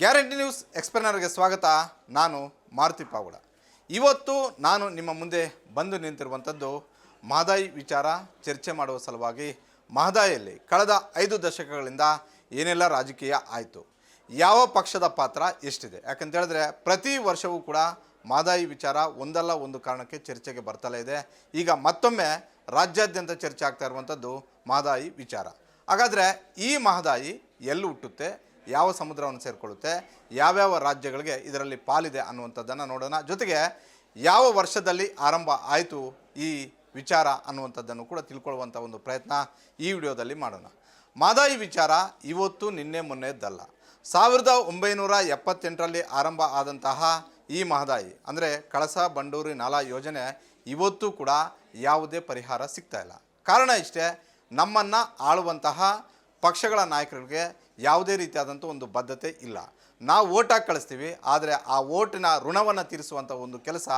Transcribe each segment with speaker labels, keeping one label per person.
Speaker 1: Guarantee news ಎಕ್ಸ್ಪ್ಲೇನರ್ಗೆ ಸ್ವಾಗತ. ನಾನು ಮಾರುತಿ ಪಾವುಡ ಇವತ್ತು ನಾನು ನಿಮ್ಮ ಮುಂದೆ ಬಂದು ನಿಂತಿರುವಂಥದ್ದು ಮಹದಾಯಿ ವಿಚಾರ ಚರ್ಚೆ ಮಾಡುವ ಸಲುವಾಗಿ ಮಹದಾಯಿಯಲ್ಲಿ ಕಳೆದ ಐದು ದಶಕಗಳಿಂದ ಏನೆಲ್ಲ ರಾಜಕೀಯ ಆಯಿತು, ಯಾವ ಪಕ್ಷದ ಪಾತ್ರ ಎಷ್ಟಿದೆ? ಯಾಕಂತ ಹೇಳಿದ್ರೆ ಪ್ರತಿ ವರ್ಷವೂ ಕೂಡ ಮಾದಾಯಿ ವಿಚಾರ ಒಂದಲ್ಲ ಒಂದು ಕಾರಣಕ್ಕೆ ಚರ್ಚೆಗೆ ಬರ್ತಲೇ ಇದೆ. ಈಗ ಮತ್ತೊಮ್ಮೆ ರಾಜ್ಯಾದ್ಯಂತ ಚರ್ಚೆ ಆಗ್ತಾ ಇರುವಂಥದ್ದು ಮಹದಾಯಿ ವಿಚಾರ. ಹಾಗಾದರೆ ಈ ಮಹದಾಯಿ ಎಲ್ಲಿ ಹುಟ್ಟುತ್ತೆ? ಯಾವ ಸಮುದ್ರವನ್ನು ಸೇರಿಕೊಳ್ಳುತ್ತೆ, ಯಾವ್ಯಾವ ರಾಜ್ಯಗಳಿಗೆ ಇದರಲ್ಲಿ ಪಾಲಿದೆ ಅನ್ನುವಂಥದ್ದನ್ನು ನೋಡೋಣ. ಜೊತೆಗೆ ಯಾವ ವರ್ಷದಲ್ಲಿ ಆರಂಭ ಆಯಿತು ಈ ವಿಚಾರ ಅನ್ನುವಂಥದ್ದನ್ನು ಕೂಡ ತಿಳ್ಕೊಳ್ಳುವಂಥ ಒಂದು ಪ್ರಯತ್ನ ಈ ವಿಡಿಯೋದಲ್ಲಿ ಮಾಡೋಣ. ಮಹದಾಯಿ ವಿಚಾರ ಇವತ್ತು ನಿನ್ನೆ ಮೊನ್ನೆದ್ದಲ್ಲ ಸಾವಿರದ ಒಂಬೈನೂರ ಎಪ್ಪತ್ತೆಂಟರಲ್ಲಿ ಆರಂಭ ಆದಂತಹ ಈ ಮಹದಾಯಿ ಅಂದರೆ ಕಳಸ ಬಂಡೂರಿ ನಾಲಾ ಯೋಜನೆ ಇವತ್ತು ಕೂಡ ಯಾವುದೇ ಪರಿಹಾರ ಸಿಗ್ತಾ ಇಲ್ಲ. ಕಾರಣ ಇಷ್ಟೇ, ನಮ್ಮನ್ನು ಆಳುವಂತಹ ಪಕ್ಷಗಳ ನಾಯಕರಿಗೆ ಯಾವುದೇ ರೀತಿಯಾದಂಥ ಒಂದು ಬದ್ಧತೆ ಇಲ್ಲ. ನಾವು ಓಟ್ ಹಾಕಿ ಕಳಿಸ್ತೀವಿ, ಆದರೆ ಆ ಓಟಿನ ಋಣವನ್ನು ತೀರಿಸುವಂಥ ಒಂದು ಕೆಲಸ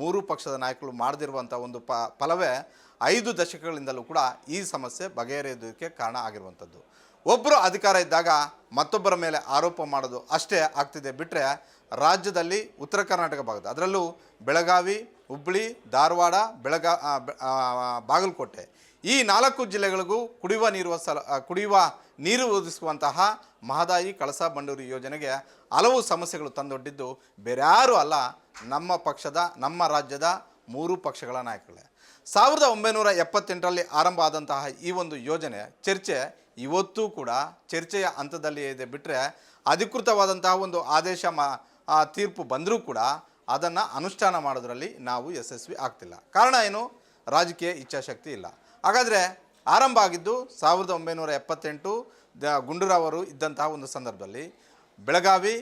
Speaker 1: ಮೂರು ಪಕ್ಷದ ನಾಯಕರು ಮಾಡದಿರುವಂಥ ಒಂದು ಪ, ಫಲವೇ ಐದು ದಶಕಗಳಿಂದಲೂ ಕೂಡ ಈ ಸಮಸ್ಯೆ ಬಗೆಹರಿಯೋದಕ್ಕೆ ಕಾರಣ ಆಗಿರುವಂಥದ್ದು. ಒಬ್ಬರು ಅಧಿಕಾರ ಇದ್ದಾಗ ಮತ್ತೊಬ್ಬರ ಮೇಲೆ ಆರೋಪ ಮಾಡೋದು ಅಷ್ಟೇ ಆಗ್ತಿದೆ ಬಿಟ್ಟರೆ ರಾಜ್ಯದಲ್ಲಿ ಉತ್ತರ ಕರ್ನಾಟಕ ಭಾಗದ, ಅದರಲ್ಲೂ ಬೆಳಗಾವಿ ಹುಬ್ಬಳ್ಳಿ ಧಾರವಾಡ, ಬೆಳಗಾ ಬಾಗಲಕೋಟೆ ಈ ನಾಲ್ಕು ಜಿಲ್ಲೆಗಳಿಗೂ ಕುಡಿಯುವ ನೀರು ಸಲ ಕುಡಿಯುವ ನೀರು ಒದಗಿಸುವಂತಹ ಮಹದಾಯಿ ಕಳಸಾ ಬಂಡೂರಿ ಯೋಜನೆಗೆ ಹಲವು ಸಮಸ್ಯೆಗಳು ತಂದೊಡ್ಡಿದ್ದು ಬೇರ್ಯಾರೂ ಅಲ್ಲ, ನಮ್ಮ ಪಕ್ಷದ, ನಮ್ಮ ರಾಜ್ಯದ ಮೂರು ಪಕ್ಷಗಳ ನಾಯಕರೇ ಸಾವಿರದ ಒಂಬೈನೂರ ಎಪ್ಪತ್ತೆಂಟರಲ್ಲಿ ಆರಂಭ ಆದಂತಹ ಈ ಒಂದು ಯೋಜನೆ ಚರ್ಚೆ ಇವತ್ತೂ ಕೂಡ ಚರ್ಚೆಯ ಹಂತದಲ್ಲಿ ಇದೆ ಬಿಟ್ಟರೆ ಅಧಿಕೃತವಾದಂತಹ ಒಂದು ಆದೇಶ ಮ ತೀರ್ಪು ಬಂದರೂ ಕೂಡ ಅದನ್ನು ಅನುಷ್ಠಾನ ಮಾಡೋದರಲ್ಲಿ ನಾವು ಯಶಸ್ವಿ ಆಗ್ತಿಲ್ಲ. ಕಾರಣ ಏನು? ರಾಜಕೀಯ ಇಚ್ಛಾಶಕ್ತಿ ಇಲ್ಲ. ಹಾಗಾದರೆ ಆರಂಭ ಆಗಿದ್ದು ಸಾವಿರದ ಒಂಬೈನೂರ ಎಪ್ಪತ್ತೆಂಟು ದ ಗುಂಡೂರಾವ್ ಅವರು ಇದ್ದಂತಹ ಒಂದು ಸಂದರ್ಭದಲ್ಲಿ ಬೆಳಗಾವಿ,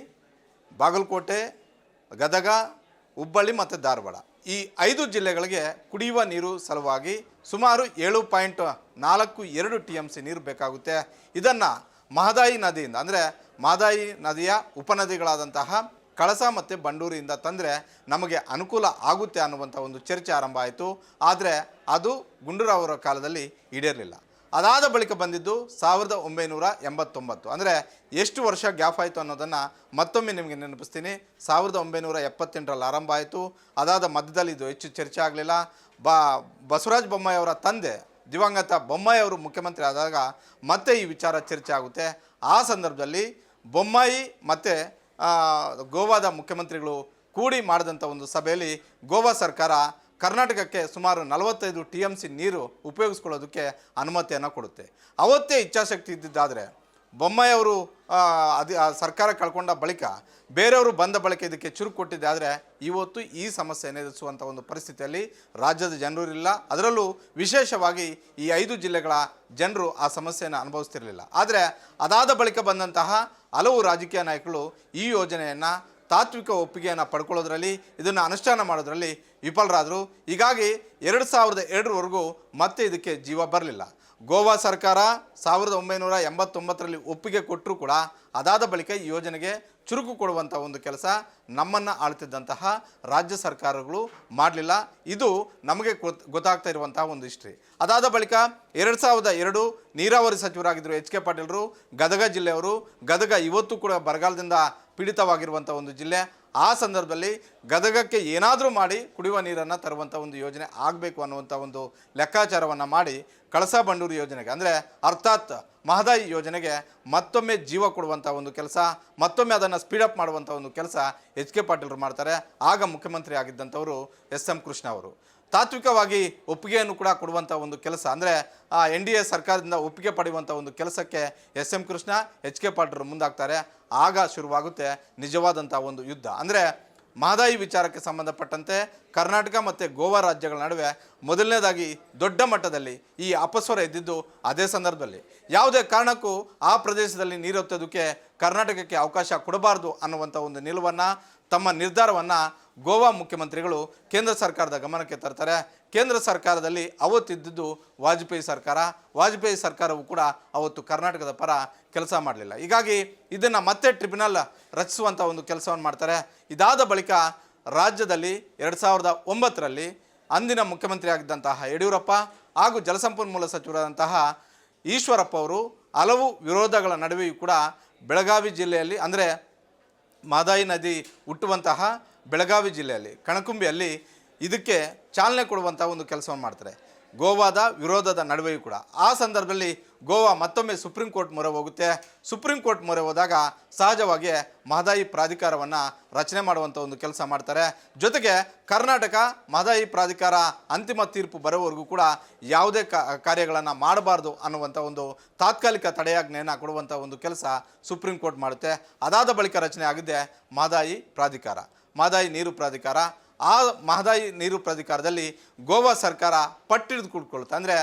Speaker 1: ಬಾಗಲಕೋಟೆ, ಗದಗ, ಹುಬ್ಬಳ್ಳಿ ಮತ್ತು ಧಾರವಾಡ ಈ ಐದು ಜಿಲ್ಲೆಗಳಿಗೆ ಕುಡಿಯುವ ನೀರು ಸಲುವಾಗಿ ಸುಮಾರು ಏಳು ಪಾಯಿಂಟ್ ನಾಲ್ಕು ಎರಡು ಟಿ ಎಂ ಸಿ ನೀರು ಬೇಕಾಗುತ್ತೆ. ಇದನ್ನು ಮಹದಾಯಿ ನದಿಯಿಂದ ಅಂದರೆ ಮಹದಾಯಿ ನದಿಯ ಉಪನದಿಗಳಾದಂತಹ ಕಳಸ ಮತ್ತು ಬಂಡೂರಿಯಿಂದ ತಂದರೆ ನಮಗೆ ಅನುಕೂಲ ಆಗುತ್ತೆ ಅನ್ನುವಂಥ ಒಂದು ಚರ್ಚೆ ಆರಂಭ ಆಯಿತು. ಆದರೆ ಅದು ಗುಂಡೂರಾವ್ ಅವರ ಕಾಲದಲ್ಲಿ ಈಡೇರಲಿಲ್ಲ. ಅದಾದ ಬಳಿಕ ಬಂದಿದ್ದು ಸಾವಿರದ ಒಂಬೈನೂರ ಎಂಬತ್ತೊಂಬತ್ತು. ಅಂದರೆ ಎಷ್ಟು ವರ್ಷ ಗ್ಯಾಪ್ ಆಯಿತು ಅನ್ನೋದನ್ನು ಮತ್ತೊಮ್ಮೆ ನಿಮಗೆ ನೆನಪಿಸ್ತೀನಿ. ಸಾವಿರದ ಒಂಬೈನೂರ ಎಪ್ಪತ್ತೆಂಟರಲ್ಲಿ ಆರಂಭ ಆಯಿತು. ಅದಾದ ಮಧ್ಯದಲ್ಲಿ ಇದು ಹೆಚ್ಚು ಚರ್ಚೆ ಆಗಲಿಲ್ಲ. ಬಾ, ಬಸವರಾಜ ಬೊಮ್ಮಾಯಿ ಅವರ ತಂದೆ ದಿವಂಗತ ಬೊಮ್ಮಾಯಿ ಅವರು ಮುಖ್ಯಮಂತ್ರಿ ಆದಾಗ ಮತ್ತೆ ಈ ವಿಚಾರ ಚರ್ಚೆ ಆಗುತ್ತೆ. ಆ ಸಂದರ್ಭದಲ್ಲಿ ಬೊಮ್ಮಾಯಿ ಮತ್ತು ಗೋವಾದ ಮುಖ್ಯಮಂತ್ರಿಗಳು ಕೂಡಿ ಮಾಡಿದಂಥ ಒಂದು ಸಭೆಯಲ್ಲಿ ಗೋವಾ ಸರ್ಕಾರ ಕರ್ನಾಟಕಕ್ಕೆ ಸುಮಾರು ನಲವತ್ತೈದು ಟಿ ಎಂ ಸಿ ನೀರು ಉಪಯೋಗಿಸ್ಕೊಳ್ಳೋದಕ್ಕೆ ಅನುಮತಿಯನ್ನು ಕೊಡುತ್ತೆ. ಅವತ್ತೇ ಇಚ್ಛಾಶಕ್ತಿ ಇದ್ದಿದ್ದಾದರೆ ಬೊಮ್ಮಾಯಿಯವರು ಆ, ಸರ್ಕಾರ ಕಳ್ಕೊಂಡ ಬಳಿಕ ಬೇರೆಯವರು ಬಂದ ಬಳಿಕ ಇದಕ್ಕೆ ಚುರುಕು ಕೊಟ್ಟಿದ್ದೆ. ಆದರೆ ಇವತ್ತು ಈ ಸಮಸ್ಯೆಯನ್ನು ಎದುರಿಸುವಂಥ ಒಂದು ಪರಿಸ್ಥಿತಿಯಲ್ಲಿ ರಾಜ್ಯದ ಜನರು ಇಲ್ಲ ಅದರಲ್ಲೂ ವಿಶೇಷವಾಗಿ ಈ ಐದು ಜಿಲ್ಲೆಗಳ ಜನರು ಆ ಸಮಸ್ಯೆಯನ್ನು ಅನುಭವಿಸ್ತಿರಲಿಲ್ಲ. ಆದರೆ ಅದಾದ ಬಳಿಕ ಬಂದಂತಹ ಹಲವು ರಾಜಕೀಯ ನಾಯಕರು ಈ ಯೋಜನೆಯನ್ನು ತಾತ್ವಿಕ ಒಪ್ಪಿಗೆಯನ್ನು ಪಡ್ಕೊಳ್ಳೋದ್ರಲ್ಲಿ, ಇದನ್ನು ಅನುಷ್ಠಾನ ಮಾಡೋದ್ರಲ್ಲಿ ವಿಫಲರಾದರು. ಹೀಗಾಗಿ ಎರಡು ಸಾವಿರದ ಎರಡರವರೆಗೂ ಮತ್ತೆ ಇದಕ್ಕೆ ಜೀವ ಬರಲಿಲ್ಲ. ಗೋವಾ ಸರ್ಕಾರ ಸಾವಿರದ ಒಂಬೈನೂರ ಎಂಬತ್ತೊಂಬತ್ತರಲ್ಲಿ ಒಪ್ಪಿಗೆ ಕೊಟ್ಟರೂ ಕೂಡ ಅದಾದ ಬಳಿಕ ಈ ಯೋಜನೆಗೆ ಚುರುಕು ಕೊಡುವಂಥ ಒಂದು ಕೆಲಸ ನಮ್ಮನ್ನು ಆಳ್ತಿದ್ದಂತಹ ರಾಜ್ಯ ಸರ್ಕಾರಗಳು ಮಾಡಲಿಲ್ಲ. ಇದು ನಮಗೆ ಗೊತ್- ಗೊತ್ತಾಗ್ತಾ ಇರುವಂತಹ ಒಂದು ಹಿಸ್ಟ್ರಿ ಅದಾದ ಬಳಿಕ ಎರಡು ಸಾವಿರದ ಎರಡು ನೀರಾವರಿ ಸಚಿವರಾಗಿದ್ದರು ಎಚ್ ಕೆ ಪಾಟೀಲರು, ಗದಗ ಜಿಲ್ಲೆಯವರು, ಗದಗ ಇವತ್ತು ಕೂಡ ಬರಗಾಲದಿಂದ ಪೀಡಿತವಾಗಿರುವಂಥ ಒಂದು ಜಿಲ್ಲೆ. ಆ ಸಂದರ್ಭದಲ್ಲಿ ಗದಗಕ್ಕೆ ಏನಾದರೂ ಮಾಡಿ ಕುಡಿಯುವ ನೀರನ್ನು ತರುವಂಥ ಒಂದು ಯೋಜನೆ ಆಗಬೇಕು ಅನ್ನುವಂಥ ಒಂದು ಲೆಕ್ಕಾಚಾರವನ್ನು ಮಾಡಿ ಕಳಸಾ ಬಂಡೂರು ಯೋಜನೆಗೆ. ಅಂದರೆ ಅರ್ಥಾತ್ ಮಹದಾಯಿ ಯೋಜನೆಗೆ ಮತ್ತೊಮ್ಮೆ ಜೀವ ಕೊಡುವಂಥ ಒಂದು ಕೆಲಸ, ಮತ್ತೊಮ್ಮೆ ಅದನ್ನು ಸ್ಪೀಡಪ್ ಮಾಡುವಂಥ ಒಂದು ಕೆಲಸ ಎಚ್ ಕೆ ಪಾಟೀಲರು ಮಾಡ್ತಾರೆ. ಆಗ ಮುಖ್ಯಮಂತ್ರಿ ಆಗಿದ್ದಂಥವರು ಎಸ್ ಎಂ ಕೃಷ್ಣ ಅವರು. ತಾತ್ವಿಕವಾಗಿ ಒಪ್ಪಿಗೆಯನ್ನು ಕೂಡ ಕೊಡುವಂಥ ಒಂದು ಕೆಲಸ ಅಂದರೆ, ಆ ಎನ್ ಡಿ ಎ ಸರ್ಕಾರದಿಂದ ಒಪ್ಪಿಗೆ ಪಡೆಯುವಂಥ ಒಂದು ಕೆಲಸಕ್ಕೆ S M Krishna, H K ಪಾಟೀಲರು ಮುಂದಾಗ್ತಾರೆ. ಆಗ ಶುರುವಾಗುತ್ತೆ ನಿಜವಾದಂಥ ಒಂದು ಯುದ್ಧ. ಅಂದರೆ ಮಹದಾಯಿ ವಿಚಾರಕ್ಕೆ ಸಂಬಂಧಪಟ್ಟಂತೆ ಕರ್ನಾಟಕ ಮತ್ತು ಗೋವಾ ರಾಜ್ಯಗಳ ನಡುವೆ ಮೊದಲನೇದಾಗಿ ದೊಡ್ಡ ಮಟ್ಟದಲ್ಲಿ ಈ ಅಪಸ್ವರ ಎದ್ದಿದ್ದು ಅದೇ ಸಂದರ್ಭದಲ್ಲಿ. ಯಾವುದೇ ಕಾರಣಕ್ಕೂ ಆ ಪ್ರದೇಶದಲ್ಲಿ ನೀರೊತ್ತೋದಕ್ಕೆ ಕರ್ನಾಟಕಕ್ಕೆ ಅವಕಾಶ ಕೊಡಬಾರ್ದು ಅನ್ನುವಂಥ ಒಂದು ನಿಲುವನ್ನು ತಮ್ಮ ನಿರ್ಧಾರವನ್ನು ಗೋವಾ ಮುಖ್ಯಮಂತ್ರಿಗಳು ಕೇಂದ್ರ ಸರ್ಕಾರದ ಗಮನಕ್ಕೆ ತರ್ತಾರೆ. ಕೇಂದ್ರ ಸರ್ಕಾರದಲ್ಲಿ ಅವತ್ತಿದ್ದುದು ವಾಜಪೇಯಿ ಸರ್ಕಾರ. ವಾಜಪೇಯಿ ಸರ್ಕಾರವು ಕೂಡ ಅವತ್ತು ಕರ್ನಾಟಕದ ಪರ ಕೆಲಸ ಮಾಡಲಿಲ್ಲ. ಹೀಗಾಗಿ ಇದನ್ನು ಮತ್ತೆ ಟ್ರಿಬ್ಯುನಲ್ ರಚಿಸುವಂಥ ಒಂದು ಕೆಲಸವನ್ನು ಮಾಡ್ತಾರೆ. ಇದಾದ ಬಳಿಕ ರಾಜ್ಯದಲ್ಲಿ ಎರಡು ಸಾವಿರದ ಒಂಬತ್ತರಲ್ಲಿ ಅಂದಿನ ಮುಖ್ಯಮಂತ್ರಿಯಾಗಿದ್ದಂತಹ ಯಡಿಯೂರಪ್ಪ ಹಾಗೂ ಜಲಸಂಪನ್ಮೂಲ ಸಚಿವರಾದಂತಹ ಈಶ್ವರಪ್ಪ ಅವರು ಹಲವು ವಿರೋಧಗಳ ನಡುವೆಯೂ ಕೂಡ ಬೆಳಗಾವಿ ಜಿಲ್ಲೆಯಲ್ಲಿ ಅಂದರೆ ಮಾದಾಯಿ ನದಿ ಹುಟ್ಟುವಂತಹ ಬೆಳಗಾವಿ ಜಿಲ್ಲೆಯಲ್ಲಿ ಕಣಕುಂಬಿಯಲ್ಲಿ ಇದಕ್ಕೆ ಚಾಲನೆ ಕೊಡುವಂಥ ಒಂದು ಕೆಲಸವನ್ನು ಮಾಡ್ತಾರೆ. ಗೋವಾದ ವಿರೋಧದ ನಡುವೆಯೂ ಕೂಡ. ಆ ಸಂದರ್ಭದಲ್ಲಿ ಗೋವಾ ಮತ್ತೊಮ್ಮೆ ಸುಪ್ರೀಂ ಕೋರ್ಟ್ ಮೊರೆ ಹೋಗುತ್ತೆ. ಸುಪ್ರೀಂ ಕೋರ್ಟ್ ಮೊರೆ ಹೋದಾಗ ಸಹಜವಾಗಿ ಮಹದಾಯಿ ಪ್ರಾಧಿಕಾರವನ್ನು ರಚನೆ ಮಾಡುವಂಥ ಒಂದು ಕೆಲಸ ಮಾಡ್ತಾರೆ. ಜೊತೆಗೆ ಕರ್ನಾಟಕ ಮಹದಾಯಿ ಪ್ರಾಧಿಕಾರ ಅಂತಿಮ ತೀರ್ಪು ಬರೋವರೆಗೂ ಕೂಡ ಯಾವುದೇ ಕಾರ್ಯಗಳನ್ನು ಮಾಡಬಾರ್ದು ಅನ್ನುವಂಥ ಒಂದು ತಾತ್ಕಾಲಿಕ ತಡೆಯಾಜ್ಞೆಯನ್ನು ಕೊಡುವಂಥ ಒಂದು ಕೆಲಸ ಸುಪ್ರೀಂ ಕೋರ್ಟ್ ಮಾಡುತ್ತೆ. ಅದಾದ ಬಳಿಕ ರಚನೆ ಆಗಿದೆ ಮಹದಾಯಿ ಪ್ರಾಧಿಕಾರ. ಮಹದಾಯಿ ನೀರು ಪ್ರಾಧಿಕಾರ. ಆ ಮಹದಾಯಿ ನೀರು ಪ್ರಾಧಿಕಾರದಲ್ಲಿ ಗೋವಾ ಸರ್ಕಾರ ಪಟ್ಟಿಡಿದು ಕೂಡ್ಕೊಳ್ಳುತ್ತೆ ಅಂದರೆ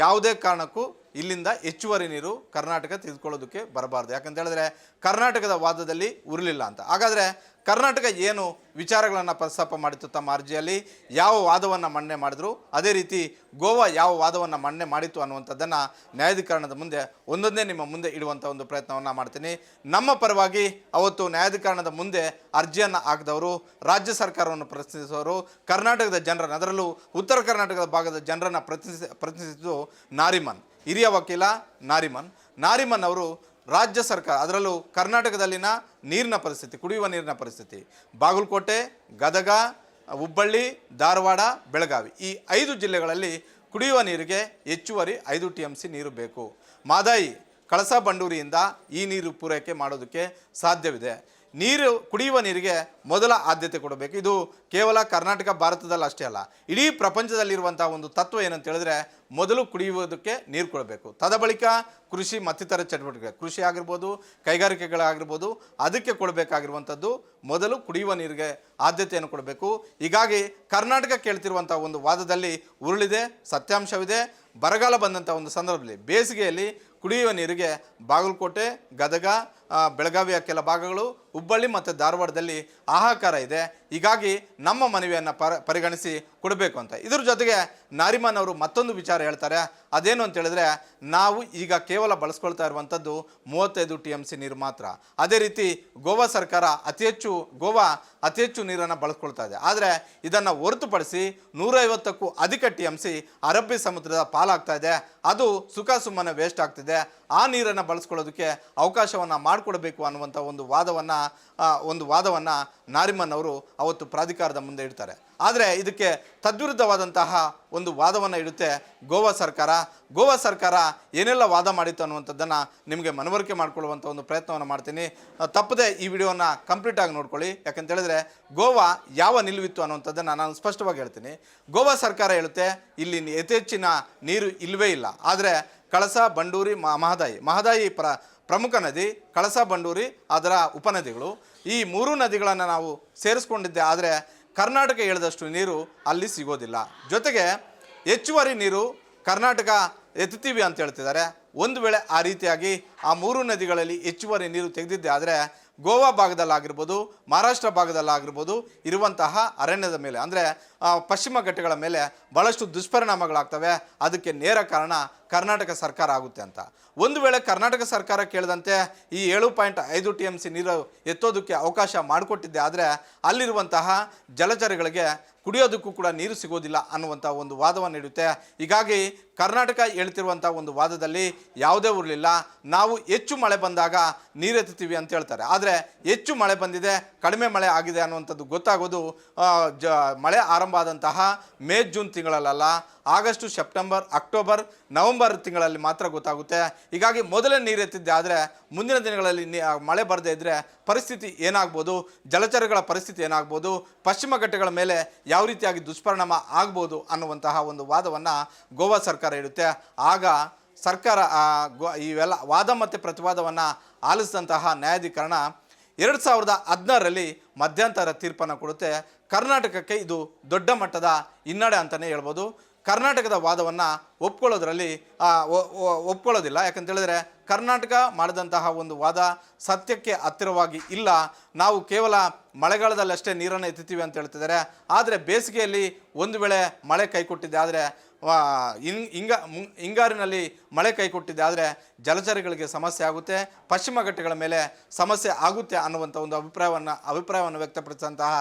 Speaker 1: ಯಾವುದೇ ಕಾರಣಕ್ಕೂ ಇಲ್ಲಿಂದ ಹೆಚ್ಚುವರಿ ನೀರು ಕರ್ನಾಟಕ ತೆಗೆದುಕೊಳ್ಳೋದಕ್ಕೆ ಬರಬಾರ್ದು. ಯಾಕಂತ ಹೇಳಿದ್ರೆ ಕರ್ನಾಟಕದ ವಾದದಲ್ಲಿ ಉರಲಿಲ್ಲ ಅಂತ. ಹಾಗಾದರೆ ಕರ್ನಾಟಕ ಏನು ವಿಚಾರಗಳನ್ನು ಪ್ರಸ್ತಾಪ ಮಾಡಿತ್ತು ತಮ್ಮ ಅರ್ಜಿಯಲ್ಲಿ? ಯಾವ ವಾದವನ್ನು ಮನ್ನಣೆ ಮಾಡಿದ್ರು? ಅದೇ ರೀತಿ ಗೋವಾ ಯಾವ ವಾದವನ್ನು ಮನ್ನಣೆ ಮಾಡಿತ್ತು ಅನ್ನುವಂಥದ್ದನ್ನು ನ್ಯಾಯಾಧಿಕರಣದ ಮುಂದೆ, ಒಂದೊಂದೇ ನಿಮ್ಮ ಮುಂದೆ ಇಡುವಂಥ ಒಂದು ಪ್ರಯತ್ನವನ್ನು ಮಾಡ್ತೀನಿ. ನಮ್ಮ ಪರವಾಗಿ ಅವತ್ತು ನ್ಯಾಯಾಧಿಕರಣದ ಮುಂದೆ ಅರ್ಜಿಯನ್ನು ಹಾಕಿದವರು, ರಾಜ್ಯ ಸರ್ಕಾರವನ್ನು ಪ್ರತಿನಿಧಿಸುವವರು ಕರ್ನಾಟಕದ ಜನರನ್ನು, ಅದರಲ್ಲೂ ಉತ್ತರ ಕರ್ನಾಟಕದ ಭಾಗದ ಜನರನ್ನು ಪ್ರತಿನಿಧಿ ಪ್ರತಿನಿಧಿಸಿದ್ದು ನಾರಿಮನ್. ಹಿರಿಯ ವಕೀಲ ನಾರಿಮನ್. ನಾರಿಮನ್ ಅವರು ರಾಜ್ಯ ಸರ್ಕಾರ, ಅದರಲ್ಲೂ ಕರ್ನಾಟಕದಲ್ಲಿನ ನೀರಿನ ಪರಿಸ್ಥಿತಿ, ಕುಡಿಯುವ ನೀರಿನ ಪರಿಸ್ಥಿತಿ. ಬಾಗಲಕೋಟೆ, ಗದಗ, ಹುಬ್ಬಳ್ಳಿ, ಧಾರವಾಡ, ಬೆಳಗಾವಿ. ಈ ಐದು ಜಿಲ್ಲೆಗಳಲ್ಲಿ ಕುಡಿಯುವ ನೀರಿಗೆ ಹೆಚ್ಚುವರಿ ಐದು ಟಿ ಎಂ ಸಿ ನೀರು ಬೇಕು. ಮಾದಾಯಿ, ಕಳಸಾ ಬಂಡೂರಿಯಿಂದ ಈ ನೀರು ಪೂರೈಕೆ ಮಾಡೋದಕ್ಕೆ ಸಾಧ್ಯವಿದೆ. ನೀರು ಕುಡಿಯುವ ನೀರಿಗೆ ಮೊದಲ ಆದ್ಯತೆ ಕೊಡಬೇಕು. ಇದು ಕೇವಲ ಕರ್ನಾಟಕ, ಭಾರತದಲ್ಲಿ ಅಷ್ಟೇ ಅಲ್ಲ, ಇಡೀ ಪ್ರಪಂಚದಲ್ಲಿರುವಂಥ ಒಂದು ತತ್ವ ಏನಂತ ಹೇಳಿದ್ರೆ ಮೊದಲು ಕುಡಿಯುವುದಕ್ಕೆ ನೀರು ಕೊಡಬೇಕು. ತದ ಬಳಿಕ ಕೃಷಿ ಮತ್ತಿತರ ಚಟುವಟಿಕೆ ಕೃಷಿ ಆಗಿರ್ಬೋದು, ಕೈಗಾರಿಕೆಗಳಾಗಿರ್ಬೋದು, ಅದಕ್ಕೆ ಕೊಡಬೇಕಾಗಿರುವಂಥದ್ದು ಮೊದಲು ಕುಡಿಯುವ ನೀರಿಗೆ ಆದ್ಯತೆಯನ್ನು ಕೊಡಬೇಕು. ಹೀಗಾಗಿ ಕರ್ನಾಟಕ ಕೇಳ್ತಿರುವಂಥ ಒಂದು ವಾದದಲ್ಲಿ ಉರುಳಿದೆ, ಸತ್ಯಾಂಶವಿದೆ. ಬರಗಾಲ ಬಂದಂಥ ಒಂದು ಸಂದರ್ಭದಲ್ಲಿ ಬೇಸಿಗೆಯಲ್ಲಿ ಕುಡಿಯುವ ನೀರಿಗೆ ಬಾಗಲಕೋಟೆ, ಗದಗ ಬೆಳಗಾವಿಯ ಕೆಲ ಭಾಗಗಳು ಹುಬ್ಬಳ್ಳಿ ಮತ್ತು ಧಾರವಾಡದಲ್ಲಿ ಹಾಹಾಕಾರ ಇದೆ. ಹೀಗಾಗಿ ನಮ್ಮ ಮನವಿಯನ್ನು ಪರ, ಪರಿಗಣಿಸಿ ಕೊಡಬೇಕು ಅಂತ. ಇದ್ರ ಜೊತೆಗೆ ನಾರಿಮನ್ ಅವರು ಮತ್ತೊಂದು ವಿಚಾರ ಹೇಳ್ತಾರೆ. ಅದೇನು ಅಂತ ಹೇಳಿದ್ರೆ, ನಾವು ಈಗ ಕೇವಲ ಬಳಸ್ಕೊಳ್ತಾ ಇರುವಂಥದ್ದು ಮೂವತ್ತೈದು ಟಿ ಎಂ ಸಿ ನೀರು ಮಾತ್ರ. ಅದೇ ರೀತಿ ಗೋವಾ ಸರ್ಕಾರ ಅತಿ ಹೆಚ್ಚು, ಗೋವಾ ಅತಿ ಹೆಚ್ಚು ನೀರನ್ನು ಬಳಸ್ಕೊಳ್ತಾ ಇದೆ. ಆದರೆ ಇದನ್ನು ಹೊರತುಪಡಿಸಿ ನೂರೈವತ್ತಕ್ಕೂ ಅಧಿಕ ಟಿ ಎಂ ಸಿ ಅರಬ್ಬಿ ಸಮುದ್ರದ ಪಾಲಾಗ್ತಾ ಇದೆ. ಅದು ಸುಖ ಸುಮ್ಮನೆ ವೇಸ್ಟ್ ಆಗ್ತಿದೆ. ಆ ನೀರನ್ನು ಬಳಸ್ಕೊಳ್ಳೋದಕ್ಕೆ ಅವಕಾಶವನ್ನು ಮಾಡಿಕೊಡಬೇಕು ಅನ್ನುವಂಥ ಒಂದು ವಾದವನ್ನು ಒಂದು ವಾದವನ್ನು ನಾರಿಮನ್ ಅವರು ಅವತ್ತು ಪ್ರಾಧಿಕಾರದ ಮುಂದೆ ಇಡ್ತಾರೆ. ಆದರೆ ಇದಕ್ಕೆ ತದ್ವಿರುದ್ಧವಾದಂತಹ ಒಂದು ವಾದವನ್ನು ಇಡುತ್ತೆ ಗೋವಾ ಸರ್ಕಾರ. ಗೋವಾ ಸರ್ಕಾರ ಏನೆಲ್ಲ ವಾದ ಮಾಡಿತ್ತು ಅನ್ನುವಂಥದ್ದನ್ನು ನಿಮಗೆ ಮನವರಿಕೆ ಮಾಡಿಕೊಳ್ಳುವಂಥ ಒಂದು ಪ್ರಯತ್ನವನ್ನು ಮಾಡ್ತೀನಿ. ತಪ್ಪದೆ ಈ ವಿಡಿಯೋನ ಕಂಪ್ಲೀಟಾಗಿ ನೋಡ್ಕೊಳ್ಳಿ. ಯಾಕಂತೇಳಿದ್ರೆ ಗೋವಾ ಯಾವ ನಿಲುವಿತ್ತು ಅನ್ನುವಂಥದ್ದನ್ನು ನಾನು ಸ್ಪಷ್ಟವಾಗಿ ಹೇಳ್ತೀನಿ. ಗೋವಾ ಸರ್ಕಾರ ಹೇಳುತ್ತೆ, ಇಲ್ಲಿ ಯಥೇಚ್ಛಿನ ನೀರು ಇಲ್ಲವೇ ಇಲ್ಲ. ಆದರೆ ಕಳಸ ಬಂಡೂರಿ ಮಹದಾಯಿ. ಮಹದಾಯಿ ಪ್ರ, ಪ್ರಮುಖ ನದಿ, ಕಳಸ ಬಂಡೂರಿ, ಅದರ ಉಪನದಿಗಳು. ಈ ಮೂರು ನದಿಗಳನ್ನು ನಾವು ಸೇರಿಸ್ಕೊಂಡಿದ್ದೆ, ಆದರೆ ಕರ್ನಾಟಕ ಹೇಳಿದಷ್ಟು ನೀರು ಅಲ್ಲಿ ಸಿಗೋದಿಲ್ಲ. ಜೊತೆಗೆ ಹೆಚ್ಚುವರಿ ನೀರು ಕರ್ನಾಟಕ ಎತ್ತುತ್ತೀವಿ ಅಂತ ಹೇಳ್ತಿದ್ದಾರೆ. ಒಂದು ವೇಳೆ ಆ ರೀತಿಯಾಗಿ ಆ ಮೂರು ನದಿಗಳಲ್ಲಿ ಹೆಚ್ಚುವರಿ ನೀರು ತೆಗೆದಿದ್ದೆ, ಆದರೆ ಗೋವಾ ಭಾಗದಲ್ಲಾಗಿರ್ಬೋದು, ಮಹಾರಾಷ್ಟ್ರ ಭಾಗದಲ್ಲಾಗಿರ್ಬೋದು ಇರುವಂತಹ ಅರಣ್ಯದ ಮೇಲೆ, ಅಂದರೆ ಪಶ್ಚಿಮ ಘಟ್ಟಗಳ ಮೇಲೆ ಭಾಳಷ್ಟು ದುಷ್ಪರಿಣಾಮಗಳಾಗ್ತವೆ. ಅದಕ್ಕೆ ನೇರ ಕಾರಣ ಕರ್ನಾಟಕ ಸರ್ಕಾರ ಆಗುತ್ತೆ ಅಂತ. ಒಂದು ವೇಳೆ ಕರ್ನಾಟಕ ಸರ್ಕಾರ ಕೇಳಿದಂತೆ ಈ ಏಳು ಪಾಯಿಂಟ್ ಐದು ಟಿ ಎಂ ಸಿ ನೀರು ಎತ್ತೋದಕ್ಕೆ ಅವಕಾಶ ಮಾಡಿಕೊಟ್ಟಿದ್ದೆ ಆದರೆ ಅಲ್ಲಿರುವಂತಹ ಜಲಚರಗಳಿಗೆ ಕುಡಿಯೋದಕ್ಕೂ ಕೂಡ ನೀರು ಸಿಗೋದಿಲ್ಲ ಅನ್ನುವಂಥ ಒಂದು ವಾದವನ್ನು ನೀಡುತ್ತೆ. ಹೀಗಾಗಿ ಕರ್ನಾಟಕ ಹೇಳ್ತಿರುವಂಥ ಒಂದು ವಾದದಲ್ಲಿ ಯಾವುದೇ ಉರಲಿಲ್ಲ ನಾವು ಹೆಚ್ಚು ಮಳೆ ಬಂದಾಗ ನೀರೆತ್ತೀವಿ ಅಂತ ಹೇಳ್ತಾರೆ. ಆದರೆ ಹೆಚ್ಚು ಮಳೆ ಬಂದಿದೆ, ಕಡಿಮೆ ಮಳೆ ಆಗಿದೆ ಅನ್ನುವಂಥದ್ದು ಗೊತ್ತಾಗೋದು ಜ, ಮಳೆ ಆರಂಭ ಆದಂತಹ ಮೇ, ಜೂನ್ ತಿಂಗಳಲ್ಲ ಆಗಸ್ಟು, ಸೆಪ್ಟೆಂಬರ್, ಅಕ್ಟೋಬರ್, ನವೆಂಬರ್ ತಿಂಗಳಲ್ಲಿ ಮಾತ್ರ ಗೊತ್ತಾಗುತ್ತೆ. ಹೀಗಾಗಿ ಮೊದಲೇ ನೀರೆತ್ತಿದ್ದೆ ಆದರೆ ಮುಂದಿನ ದಿನಗಳಲ್ಲಿ ಮಳೆ ಬರದೇ ಇದ್ದರೆ ಪರಿಸ್ಥಿತಿ ಏನಾಗ್ಬೋದು? ಜಲಚರಗಳ ಪರಿಸ್ಥಿತಿ ಏನಾಗ್ಬೋದು? ಪಶ್ಚಿಮ ಘಟ್ಟಗಳ ಮೇಲೆ ಯಾವ ರೀತಿಯಾಗಿ ದುಷ್ಪರಿಣಾಮ ಆಗ್ಬೋದು ಅನ್ನುವಂತಹ ಒಂದು ವಾದವನ್ನು ಗೋವಾ ಸರ್ಕಾರ ಇಡುತ್ತೆ ಆಗ ಸರ್ಕಾರ ಇವೆಲ್ಲ ವಾದ ಮತ್ತು ಪ್ರತಿವಾದವನ್ನು ಆಲಿಸಿದಂತಹ ನ್ಯಾಯಾಧೀಕರಣ ಎರಡು ಸಾವಿರದ ಹದಿನಾರರಲ್ಲಿ ಮಧ್ಯಂತರ ತೀರ್ಪನ್ನು ಕೊಡುತ್ತೆ. ಕರ್ನಾಟಕಕ್ಕೆ ಇದು ದೊಡ್ಡ ಮಟ್ಟದ ಹಿನ್ನಡೆ ಅಂತಲೇ ಹೇಳ್ಬೋದು. ಕರ್ನಾಟಕದ ವಾದವನ್ನು ಒಪ್ಕೊಳ್ಳೋದ್ರಲ್ಲಿ ಒಪ್ಕೊಳ್ಳೋದಿಲ್ಲ. ಯಾಕಂತ ಹೇಳಿದ್ರೆ ಕರ್ನಾಟಕ ಮಾಡಿದಂತಹ ಒಂದು ವಾದ ಸತ್ಯಕ್ಕೆ ಹತ್ತಿರವಾಗಿ ಇಲ್ಲ. ನಾವು ಕೇವಲ ಮಳೆಗಾಲದಲ್ಲಿ ಅಷ್ಟೇ ನೀರನ್ನು ಎತ್ತುತ್ತೀವಿ ಅಂತ ಹೇಳ್ತಿದ್ದಾರೆ. ಆದರೆ ಬೇಸಿಗೆಯಲ್ಲಿ ಒಂದು ವೇಳೆ ಮಳೆ ಕೈಕೊಟ್ಟಿದೆ ಆದರೆ ಇನ್ ಹಿಂಗಾರಿನಲ್ಲಿ ಮಳೆ ಕೈಕೊಟ್ಟಿದೆ ಆದರೆ ಜಲಚರಗಳಿಗೆ ಸಮಸ್ಯೆ ಆಗುತ್ತೆ. ಪಶ್ಚಿಮ ಘಟ್ಟಗಳ ಮೇಲೆ ಸಮಸ್ಯೆ ಆಗುತ್ತೆ ಅನ್ನುವಂಥ ಒಂದು ಅಭಿಪ್ರಾಯವನ್ನು ಅಭಿಪ್ರಾಯವನ್ನು ವ್ಯಕ್ತಪಡಿಸಿದಂತಹ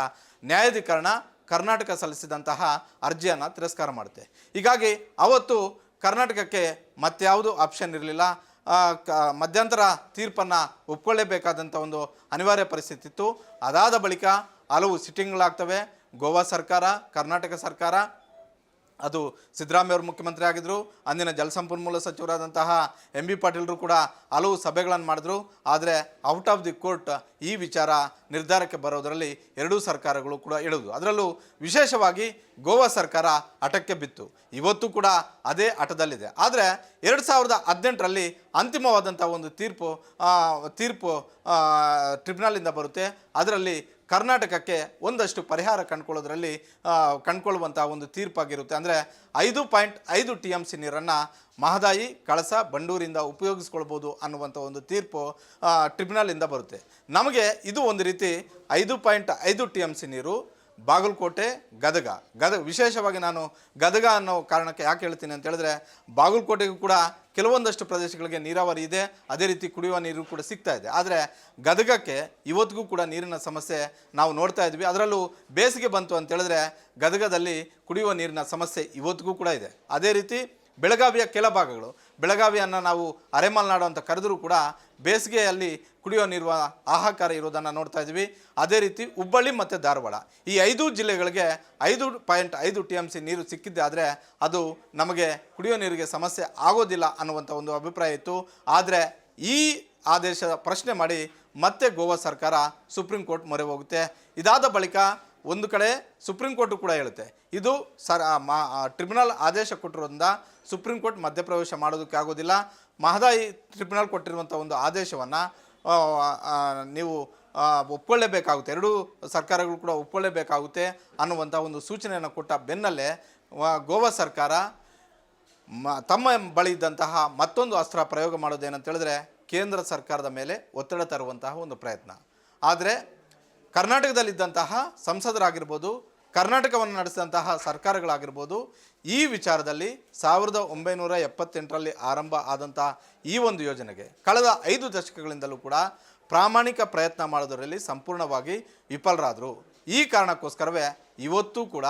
Speaker 1: ನ್ಯಾಯಾಧೀಕರಣ ಕರ್ನಾಟಕ ಸಲ್ಲಿಸಿದಂತಹ ಅರ್ಜಿಯನ್ನು ತಿರಸ್ಕಾರ ಮಾಡುತ್ತೆ. ಹೀಗಾಗಿ ಅವತ್ತು ಕರ್ನಾಟಕಕ್ಕೆ ಮತ್ಯಾವುದು ಆಪ್ಷನ್ ಇರಲಿಲ್ಲ. ಕ, ಮಧ್ಯಂತರ ತೀರ್ಪನ್ನು ಒಪ್ಕೊಳ್ಳೇಬೇಕಾದಂಥ ಒಂದು ಅನಿವಾರ್ಯ ಪರಿಸ್ಥಿತಿ ಇತ್ತು. ಅದಾದ ಬಳಿಕ ಹಲವು ಸಿಟ್ಟಿಂಗ್ಗಳಾಗ್ತವೆ ಗೋವಾ ಸರ್ಕಾರ, ಕರ್ನಾಟಕ ಸರ್ಕಾರ ಅದು ಸಿದ್ದರಾಮಯ್ಯ ಅವರು ಮುಖ್ಯಮಂತ್ರಿ ಆಗಿದ್ದರು ಅಂದಿನ ಜಲಸಂಪನ್ಮೂಲ ಸಚಿವರಾದಂತಹ ಎಂ ಬಿ ಪಾಟೀಲರು ಕೂಡ ಹಲವು ಸಭೆಗಳನ್ನು ಮಾಡಿದ್ರು. ಆದರೆ ಔಟ್ ಆಫ್ ದಿ ಕೋರ್ಟ್ ಈ ವಿಚಾರ ನಿರ್ಧಾರಕ್ಕೆ ಬರೋದರಲ್ಲಿ ಎರಡೂ ಸರ್ಕಾರಗಳು ಕೂಡ ಇಳಿದು. ಅದರಲ್ಲೂ ವಿಶೇಷವಾಗಿ ಗೋವಾ ಸರ್ಕಾರ ಹಠಕ್ಕೆ ಬಿತ್ತು. ಇವತ್ತು ಕೂಡ ಅದೇ ಹಠದಲ್ಲಿದೆ. ಆದರೆ ಎರಡು ಸಾವಿರದ ಹದಿನೆಂಟರಲ್ಲಿ ಅಂತಿಮವಾದಂಥ ಒಂದು ತೀರ್ಪು ತೀರ್ಪು ಟ್ರಿಬ್ಯುನಲಿಂದ ಬರುತ್ತೆ. ಅದರಲ್ಲಿ ಕರ್ನಾಟಕಕ್ಕೆ ಒಂದಷ್ಟು ಪರಿಹಾರ ಕಂಡುಕೊಳ್ಳೋದ್ರಲ್ಲಿ ಕಂಡ್ಕೊಳ್ಳುವಂಥ ಒಂದು ತೀರ್ಪಾಗಿರುತ್ತೆ. ಅಂದರೆ ಐದು ಪಾಯಿಂಟ್ ಐದು ಟಿ ಎಂ ಸಿ ನೀರನ್ನು ಮಹದಾಯಿ, ಕಳಸ, ಬಂಡೂರಿಂದ ಉಪಯೋಗಿಸ್ಕೊಳ್ಬೋದು ಅನ್ನುವಂಥ ಒಂದು ತೀರ್ಪು ಟ್ರಿಬ್ಯುನಲಿಂದ ಬರುತ್ತೆ. ನಮಗೆ ಇದು ಒಂದು ರೀತಿ ಐದು ಪಾಯಿಂಟ್ ಐದು ಟಿ ಎಂ ಸಿ ನೀರು ಬಾಗಲಕೋಟೆ ಗದಗ. ಗದಗ ವಿಶೇಷವಾಗಿ ನಾನು ಗದಗ ಅನ್ನೋ ಕಾರಣಕ್ಕೆ ಯಾಕೆ ಹೇಳ್ತೀನಿ ಅಂತ ಹೇಳಿದ್ರೆ, ಬಾಗಲಕೋಟೆಗೂ ಕೂಡ ಕೆಲವೊಂದಷ್ಟು ಪ್ರದೇಶಗಳಿಗೆ ನೀರಾವರಿ ಇದೆ. ಅದೇ ರೀತಿ ಕುಡಿಯುವ ನೀರು ಕೂಡ ಸಿಗ್ತಾ ಇದೆ. ಆದರೆ ಗದಗಕ್ಕೆ ಇವತ್ತಿಗೂ ಕೂಡ ನೀರಿನ ಸಮಸ್ಯೆ ನಾವು ನೋಡ್ತಾ ಇದ್ವಿ. ಅದರಲ್ಲೂ ಬೇಸಿಗೆ ಬಂತು ಅಂತ ಹೇಳಿದ್ರೆ ಗದಗದಲ್ಲಿ ಕುಡಿಯುವ ನೀರಿನ ಸಮಸ್ಯೆ ಇವತ್ತಿಗೂ ಕೂಡ ಇದೆ. ಅದೇ ರೀತಿ ಬೆಳಗಾವಿಯ ಕೆಲ ಭಾಗಗಳು. ಬೆಳಗಾವಿಯನ್ನು ನಾವು ಅರೆಮಲ್ನಾಡು ಅಂತ ಕರೆದರೂ ಕೂಡ ಬೇಸಿಗೆಯಲ್ಲಿ ಕುಡಿಯೋ ನೀರುವ ಆಹಾಕಾರ ಇರೋದನ್ನು ನೋಡ್ತಾ ಇದ್ದೀವಿ. ಅದೇ ರೀತಿ ಹುಬ್ಬಳ್ಳಿ ಮತ್ತು ಧಾರವಾಡ. ಈ ಐದು ಜಿಲ್ಲೆಗಳಿಗೆ ಐದು ಪಾಯಿಂಟ್ ಐದು ಟಿ ಎಂ ಸಿ ನೀರು ಸಿಕ್ಕಿದ್ದೆ ಆದರೆ ಅದು ನಮಗೆ ಕುಡಿಯೋ ನೀರಿಗೆ ಸಮಸ್ಯೆ ಆಗೋದಿಲ್ಲ ಅನ್ನುವಂಥ ಒಂದು ಅಭಿಪ್ರಾಯ ಇತ್ತು. ಆದರೆ ಈ ಆದೇಶ ಪ್ರಶ್ನೆ ಮಾಡಿ ಮತ್ತೆ ಗೋವಾ ಸರ್ಕಾರ ಸುಪ್ರೀಂ ಕೋರ್ಟ್ ಮೊರೆ ಹೋಗುತ್ತೆ. ಇದಾದ ಬಳಿಕ ಒಂದು ಕಡೆ ಸುಪ್ರೀಂ ಕೋರ್ಟು ಕೂಡ ಹೇಳುತ್ತೆ. ಇದು ಸರ್ ಮಾ ಟ್ರಿಬ್ಯುನಲ್ ಆದೇಶ ಕೊಟ್ಟಿರೋದ್ರಿಂದ ಸುಪ್ರೀಂ ಕೋರ್ಟ್ ಮಧ್ಯಪ್ರವೇಶ ಮಾಡೋದಕ್ಕೆ ಆಗೋದಿಲ್ಲ. ಮಹದಾಯಿ ಟ್ರಿಬ್ಯುನಲ್ ಕೊಟ್ಟಿರುವಂಥ ಒಂದು ಆದೇಶವನ್ನು ನೀವು ಒಪ್ಕೊಳ್ಳೇಬೇಕಾಗುತ್ತೆ. ಎರಡೂ ಸರ್ಕಾರಗಳು ಕೂಡ ಒಪ್ಕೊಳ್ಳೇಬೇಕಾಗುತ್ತೆ ಅನ್ನುವಂಥ ಒಂದು ಸೂಚನೆಯನ್ನು ಕೊಟ್ಟ ಬೆನ್ನಲ್ಲೇ ಗೋವಾ ಸರ್ಕಾರ ಮ, ತಮ್ಮ ಬಳಿ ಇದ್ದಂತಹ ಮತ್ತೊಂದು ಅಸ್ತ್ರ ಪ್ರಯೋಗ ಮಾಡೋದೇನಂತ ಹೇಳಿದ್ರೆ, ಕೇಂದ್ರ ಸರ್ಕಾರದ ಮೇಲೆ ಒತ್ತಡ ತರುವಂತಹ ಒಂದು ಪ್ರಯತ್ನ. ಆದರೆ, ಕರ್ನಾಟಕದಲ್ಲಿದ್ದಂತಹ ಸಂಸದರಾಗಿರ್ಬೋದು ಕರ್ನಾಟಕವನ್ನು ನಡೆಸಿದಂತಹ ಸರ್ಕಾರಗಳಾಗಿರ್ಬೋದು, ಈ ವಿಚಾರದಲ್ಲಿ ಸಾವಿರದ ಒಂಬೈನೂರ ಎಪ್ಪತ್ತೆಂಟರಲ್ಲಿ ಆರಂಭ ಆದಂತಹ ಈ ಒಂದು ಯೋಜನೆಗೆ ಕಳೆದ ಐದು ದಶಕಗಳಿಂದಲೂ ಕೂಡ ಪ್ರಾಮಾಣಿಕ ಪ್ರಯತ್ನ ಮಾಡೋದರಲ್ಲಿ ಸಂಪೂರ್ಣವಾಗಿ ವಿಫಲರಾದರು. ಈ ಕಾರಣಕ್ಕೋಸ್ಕರವೇ ಇವತ್ತೂ ಕೂಡ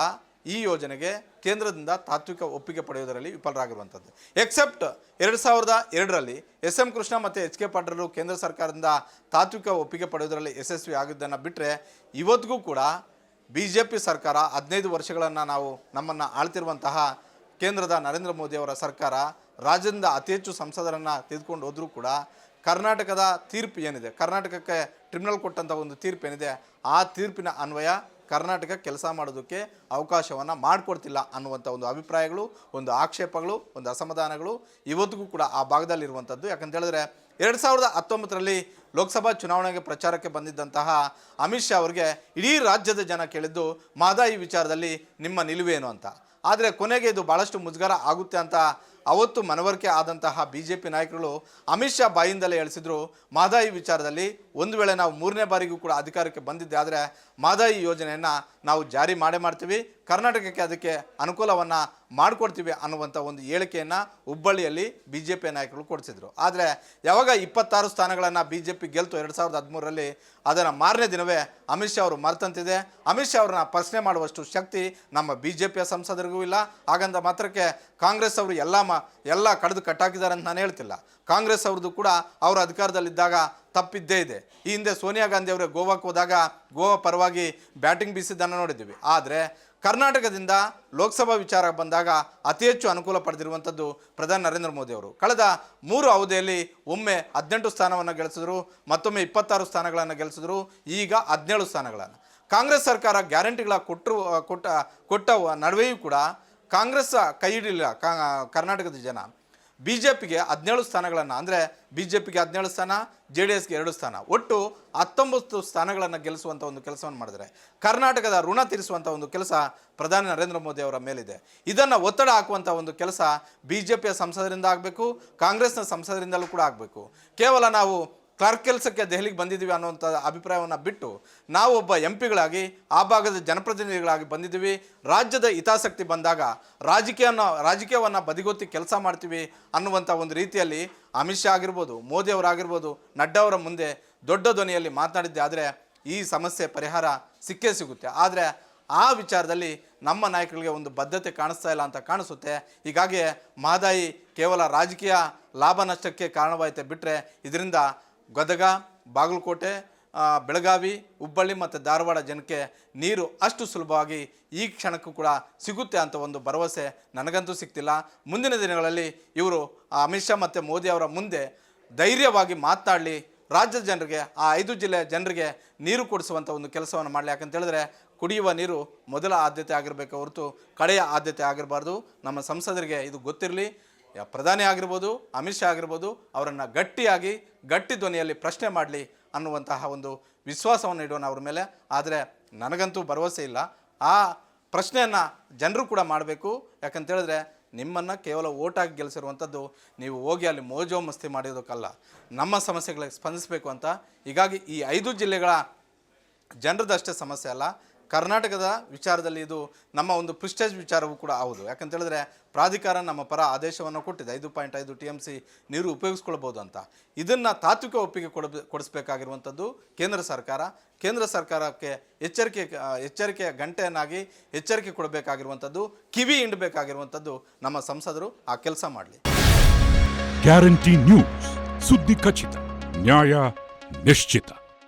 Speaker 1: ಈ ಯೋಜನೆಗೆ ಕೇಂದ್ರದಿಂದ ತಾತ್ವಿಕ ಒಪ್ಪಿಗೆ ಪಡೆಯುವುದರಲ್ಲಿ ವಿಫಲರಾಗಿರುವಂಥದ್ದು. ಎಕ್ಸೆಪ್ಟ್ ಎರಡು ಸಾವಿರದ ಎರಡರಲ್ಲಿ ಎಸ್ ಎಂ ಕೃಷ್ಣ ಮತ್ತು ಎಚ್ ಕೆ ಪಾಟೀಲರು ಕೇಂದ್ರ ಸರ್ಕಾರದಿಂದ ತಾತ್ವಿಕ ಒಪ್ಪಿಗೆ ಪಡೆಯುವುದರಲ್ಲಿ ಯಶಸ್ವಿ ಆಗಿದ್ದನ್ನು ಬಿಟ್ಟರೆ ಇವತ್ತಿಗೂ ಕೂಡ ಬಿ ಜೆ ಪಿ ಸರ್ಕಾರ ಹದಿನೈದು ವರ್ಷಗಳನ್ನು ನಾವು ನಮ್ಮನ್ನು ಆಳ್ತಿರುವಂತಹ ಕೇಂದ್ರದ ನರೇಂದ್ರ ಮೋದಿಯವರ ಸರ್ಕಾರ ರಾಜ್ಯದಿಂದ ಅತಿ ಹೆಚ್ಚು ಸಂಸದರನ್ನು ತೆಗೆದುಕೊಂಡು ಹೋದರೂ ಕೂಡ ಕರ್ನಾಟಕದ ತೀರ್ಪು ಏನಿದೆ? ಕರ್ನಾಟಕಕ್ಕೆ ಟ್ರಿಬ್ಯುನಲ್ ಕೊಟ್ಟಂಥ ಒಂದು ತೀರ್ಪು ಏನಿದೆ? ಆ ತೀರ್ಪಿನ ಅನ್ವಯ ಕರ್ನಾಟಕ ಕೆಲಸ ಮಾಡೋದಕ್ಕೆ ಅವಕಾಶವನ್ನು ಮಾಡಿಕೊಡ್ತಿಲ್ಲ ಅನ್ನುವಂಥ ಒಂದು ಅಭಿಪ್ರಾಯಗಳು, ಒಂದು ಆಕ್ಷೇಪಗಳು, ಒಂದು ಅಸಮಾಧಾನಗಳು ಇವತ್ತಿಗೂ ಕೂಡ ಆ ಭಾಗದಲ್ಲಿರುವಂಥದ್ದು ಯಾಕಂತ ಹೇಳಿದ್ರೆ ಎರಡು ಸಾವಿರದ ಹತ್ತೊಂಬತ್ತರಲ್ಲಿ ಲೋಕಸಭಾ ಚುನಾವಣೆಗೆ ಪ್ರಚಾರಕ್ಕೆ ಬಂದಿದ್ದಂತಹ ಅಮಿತ್ ಶಾ ಅವರಿಗೆ ಇಡೀ ರಾಜ್ಯದ ಜನ ಕೇಳಿದ್ದು ಮಾದಾಯಿ ವಿಚಾರದಲ್ಲಿ ನಿಮ್ಮ ನಿಲುವೇನು ಅಂತ. ಆದರೆ ಕೊನೆಗೆ ಇದು ಭಾಳಷ್ಟು ಮುಜುಗರ ಆಗುತ್ತೆ ಅಂತ ಅವತ್ತು ಮನವರಿಕೆ ಆದಂತಹ ಬಿ ಜೆ ಪಿ ನಾಯಕರುಗಳು ಅಮಿತ್ ಶಾ ಬಾಯಿಂದಲೇ ಹೇಳಿಸಿದ್ರು ಮಾದಾಯಿ ವಿಚಾರದಲ್ಲಿ ಒಂದು ವೇಳೆ ನಾವು ಮೂರನೇ ಬಾರಿಗೂ ಕೂಡ ಅಧಿಕಾರಕ್ಕೆ ಬಂದಿದ್ದೆ ಆದರೆ ಮಾದಾಯಿ ಯೋಜನೆಯನ್ನು ನಾವು ಜಾರಿ ಮಾಡೇ ಮಾಡ್ತೀವಿ. ಕರ್ನಾಟಕಕ್ಕೆ ಅದಕ್ಕೆ ಅನುಕೂಲವನ್ನು ಮಾಡಿಕೊಡ್ತೀವಿ ಅನ್ನುವಂಥ ಒಂದು ಹೇಳಿಕೆಯನ್ನು ಹುಬ್ಬಳ್ಳಿಯಲ್ಲಿ ಬಿ ಜೆ ಪಿ ನಾಯಕರು ಕೊಡಿಸಿದರು. ಆದರೆ ಯಾವಾಗ ಇಪ್ಪತ್ತಾರು ಸ್ಥಾನಗಳನ್ನು ಬಿ ಜೆ ಪಿ ಗೆಲ್ತು ಎರಡು ಸಾವಿರದ ಹದಿಮೂರರಲ್ಲಿ, ಅದನ್ನು ಮಾರನೇ ದಿನವೇ ಅಮಿತ್ ಶಾ ಅವರು ಮರ್ತಂತಿದೆ. ಅಮಿತ್ ಶಾ ಅವ್ರನ್ನ ಪ್ರಶ್ನೆ ಮಾಡುವಷ್ಟು ಶಕ್ತಿ ನಮ್ಮ ಬಿ ಜೆ ಪಿಯ ಸಂಸದರಿಗೂ ಇಲ್ಲ. ಹಾಗಂದ ಮಾತ್ರಕ್ಕೆ ಕಾಂಗ್ರೆಸ್ ಅವರು ಎಲ್ಲ ಮ, ಎಲ್ಲ ಕಡಿದು ಕಟ್ಟಾಕಿದ್ದಾರೆ ಅಂತ ನಾನು ಹೇಳ್ತಿಲ್ಲ. ಕಾಂಗ್ರೆಸ್ ಅವ್ರದ್ದು ಕೂಡ ಅವರ ಅಧಿಕಾರದಲ್ಲಿದ್ದಾಗ ತಪ್ಪಿದ್ದೇ ಇದೆ. ಈ ಹಿಂದೆ ಸೋನಿಯಾ ಗಾಂಧಿ ಅವರೇ ಗೋವಾಕ್ಕೆ ಹೋದಾಗ ಗೋವಾ ಪರವಾಗಿ ಬ್ಯಾಟಿಂಗ್ ಬೀಸಿದ್ದನ್ನು ನೋಡಿದ್ದೀವಿ. ಆದರೆ ಕರ್ನಾಟಕದಿಂದ ಲೋಕಸಭಾ ವಿಚಾರ ಬಂದಾಗ ಅತಿ ಹೆಚ್ಚು ಅನುಕೂಲ ಪಡೆದಿರುವಂಥದ್ದು ಪ್ರಧಾನಿ ನರೇಂದ್ರ ಮೋದಿ ಅವರು. ಕಳೆದ ಮೂರು ಅವಧಿಯಲ್ಲಿ ಒಮ್ಮೆ ಹದಿನೆಂಟು ಸ್ಥಾನವನ್ನು ಗೆಲ್ಲಿಸಿದ್ರು ಮತ್ತೊಮ್ಮೆ ಇಪ್ಪತ್ತಾರು ಸ್ಥಾನಗಳನ್ನು ಗೆಲ್ಲಿಸಿದ್ರು ಈಗ ಹದಿನೇಳು ಸ್ಥಾನಗಳನ್ನು. ಕಾಂಗ್ರೆಸ್ ಸರ್ಕಾರ ಗ್ಯಾರಂಟಿಗಳ ಕೊಟ್ಟರು, ಕೊಟ್ಟ ಕೊಟ್ಟ ನಡುವೆಯೂ ಕೂಡ ಕಾಂಗ್ರೆಸ್ ಕೈ ಹಿಡಿಲಿಲ್ಲ ಕರ್ನಾಟಕದ ಜನ. ಬಿ ಜೆ ಪಿಗೆ ಹದಿನೇಳು ಸ್ಥಾನಗಳನ್ನು, ಅಂದರೆ ಬಿ ಜೆ ಪಿಗೆ ಹದಿನೇಳು ಸ್ಥಾನ ಜೆ ಡಿ ಎಸ್ಗೆ ಎರಡು ಸ್ಥಾನ. ಒಟ್ಟು ಹತ್ತೊಂಬತ್ತು ಸ್ಥಾನಗಳನ್ನು ಗೆಲ್ಲಿಸುವಂಥ ಒಂದು ಕೆಲಸವನ್ನು ಮಾಡಿದರೆ ಕರ್ನಾಟಕದ ಋಣ ತೀರಿಸುವಂಥ ಒಂದು ಕೆಲಸ ಪ್ರಧಾನಿ ನರೇಂದ್ರ ಮೋದಿ ಅವರ ಮೇಲಿದೆ. ಇದನ್ನು ಒತ್ತಡ ಹಾಕುವಂಥ ಒಂದು ಕೆಲಸ ಬಿ ಜೆ ಪಿಯ ಸಂಸದರಿಂದ ಆಗಬೇಕು, ಕಾಂಗ್ರೆಸ್ನ ಸಂಸದರಿಂದಲೂ ಕೂಡ ಆಗಬೇಕು. ಕೇವಲ ನಾವು ಕ್ಲರ್ಕ್ ಕೆಲಸಕ್ಕೆ ದೆಹಲಿಗೆ ಬಂದಿದ್ದೀವಿ ಅನ್ನುವಂಥ ಅಭಿಪ್ರಾಯವನ್ನು ಬಿಟ್ಟು ನಾವು ಒಬ್ಬ ಎಂ ಪಿಗಳಾಗಿ ಆ ಭಾಗದ ಜನಪ್ರತಿನಿಧಿಗಳಾಗಿ ಬಂದಿದ್ದೀವಿ. ರಾಜ್ಯದ ಹಿತಾಸಕ್ತಿ ಬಂದಾಗ ರಾಜಕೀಯನ, ರಾಜಕೀಯವನ್ನು ಬದಿಗೊತ್ತಿ ಕೆಲಸ ಮಾಡ್ತೀವಿ ಅನ್ನುವಂಥ ಒಂದು ರೀತಿಯಲ್ಲಿ ಅಮಿತ್ ಶಾ ಆಗಿರ್ಬೋದು, ಮೋದಿ ಅವರಾಗಿರ್ಬೋದು, ನಡ್ಡಾ ಅವರ ಮುಂದೆ ದೊಡ್ಡ ಧ್ವನಿಯಲ್ಲಿ ಮಾತನಾಡಿದ್ದೆ. ಆದರೆ ಈ ಸಮಸ್ಯೆ ಪರಿಹಾರ ಸಿಕ್ಕೇ ಸಿಗುತ್ತೆ. ಆದರೆ ಆ ವಿಚಾರದಲ್ಲಿ ನಮ್ಮ ನಾಯಕರಿಗೆ ಒಂದು ಬದ್ಧತೆ ಕಾಣಿಸ್ತಾ ಇಲ್ಲ ಅಂತ ಕಾಣಿಸುತ್ತೆ. ಹೀಗಾಗಿ ಮಹದಾಯಿ ಕೇವಲ ರಾಜಕೀಯ ಲಾಭ ನಷ್ಟಕ್ಕೆ ಕಾರಣವಾಯಿತೆ ಬಿಟ್ಟರೆ ಇದರಿಂದ ಗದಗ, ಬಾಗಲಕೋಟೆ ಬೆಳಗಾವಿ, ಹುಬ್ಬಳ್ಳಿ ಮತ್ತು ಧಾರವಾಡ ಜನಕ್ಕೆ ನೀರು ಅಷ್ಟು ಸುಲಭವಾಗಿ ಈ ಕ್ಷಣಕ್ಕೂ ಕೂಡ ಸಿಗುತ್ತೆ ಅಂತ ಒಂದು ಭರವಸೆ ನನಗಂತೂ ಸಿಗ್ತಿಲ್ಲ. ಮುಂದಿನ ದಿನಗಳಲ್ಲಿ ಇವರು ಅಮಿತ್ ಶಾ ಮತ್ತು ಮೋದಿ ಅವರ ಮುಂದೆ ಧೈರ್ಯವಾಗಿ ಮಾತನಾಡಲಿ ರಾಜ್ಯದ ಜನರಿಗೆ, ಆ ಐದು ಜಿಲ್ಲೆಯ ಜನರಿಗೆ ನೀರು ಕೊಡಿಸುವಂಥ ಒಂದು ಕೆಲಸವನ್ನು ಮಾಡಲಿ. ಯಾಕಂತ ಹೇಳಿದ್ರೆ ಕುಡಿಯುವ ನೀರು ಮೊದಲ ಆದ್ಯತೆ ಆಗಿರಬೇಕು ಹೊರತು ಕಡೆಯ ಆದ್ಯತೆ ಆಗಿರಬಾರ್ದು. ನಮ್ಮ ಸಂಸದರಿಗೆ ಇದು ಗೊತ್ತಿರಲಿ. ಯಾ- ಪ್ರಧಾನಿ ಆಗಿರ್ಬೋದು, ಅಮಿತ್ ಶಾ ಆಗಿರ್ಬೋದು, ಅವರನ್ನು ಗಟ್ಟಿಯಾಗಿ, ಗಟ್ಟಿ ಧ್ವನಿಯಲ್ಲಿ ಪ್ರಶ್ನೆ ಮಾಡಲಿ ಅನ್ನುವಂತಹ ಒಂದು ವಿಶ್ವಾಸವನ್ನು ಇಡೋಣ ಅವ್ರ ಮೇಲೆ. ಆದರೆ ನನಗಂತೂ ಭರವಸೆ ಇಲ್ಲ. ಆ ಪ್ರಶ್ನೆಯನ್ನು ಜನರು ಕೂಡ ಮಾಡಬೇಕು. ಯಾಕಂತೇಳಿದ್ರೆ ನಿಮ್ಮನ್ನು ಕೇವಲ ಓಟಾಗಿ ಗೆಲ್ಲಿಸಿರುವಂಥದ್ದು ನೀವು ಹೋಗಿ ಅಲ್ಲಿ ಮೋಜೋ ಮಸ್ತಿ ಮಾಡಿರೋದಕ್ಕಲ್ಲ. ನಮ್ಮ ಸಮಸ್ಯೆಗಳಿಗೆ ಸ್ಪಂದಿಸಬೇಕು ಅಂತ. ಹೀಗಾಗಿ ಈ ಐದು ಜಿಲ್ಲೆಗಳ ಜನರದಷ್ಟೇ ಸಮಸ್ಯೆ ಅಲ್ಲ. ಕರ್ನಾಟಕದ ವಿಚಾರದಲ್ಲಿ ಇದು ನಮ್ಮ ಒಂದು ಪ್ರಿಸ್ಟೇಜ್ ವಿಚಾರವೂ ಕೂಡ ಹೌದು. ಯಾಕಂತ ಹೇಳಿದ್ರೆ ಪ್ರಾಧಿಕಾರ ನಮ್ಮ ಪರ ಆದೇಶವನ್ನು ಕೊಟ್ಟಿದೆ. ಐದು ಪಾಯಿಂಟ್ ಐದು ಟಿ ಎಂ ಸಿ ನೀರು ಉಪಯೋಗಿಸ್ಕೊಳ್ಬೋದು ಅಂತ. ಇದನ್ನು ತಾತ್ವಿಕ ಒಪ್ಪಿಗೆ ಕೊಡ ಕೊಡಿಸ್ಬೇಕಾಗಿರುವಂಥದ್ದು ಕೇಂದ್ರ ಸರ್ಕಾರ. ಕೇಂದ್ರ ಸರ್ಕಾರಕ್ಕೆ ಎಚ್ಚರಿಕೆ, ಎಚ್ಚರಿಕೆಯ ಗಂಟೆಯನ್ನಾಗಿ ಎಚ್ಚರಿಕೆ ಕೊಡಬೇಕಾಗಿರುವಂಥದ್ದು, ಕಿವಿ ಹಿಂಡಬೇಕಾಗಿರುವಂಥದ್ದು ನಮ್ಮ ಸಂಸದರು ಆ ಕೆಲಸ ಮಾಡಲಿ.
Speaker 2: Guarantee news. ಸುದ್ದಿ ಖಚಿತ, ನ್ಯಾಯ ನಿಶ್ಚಿತ.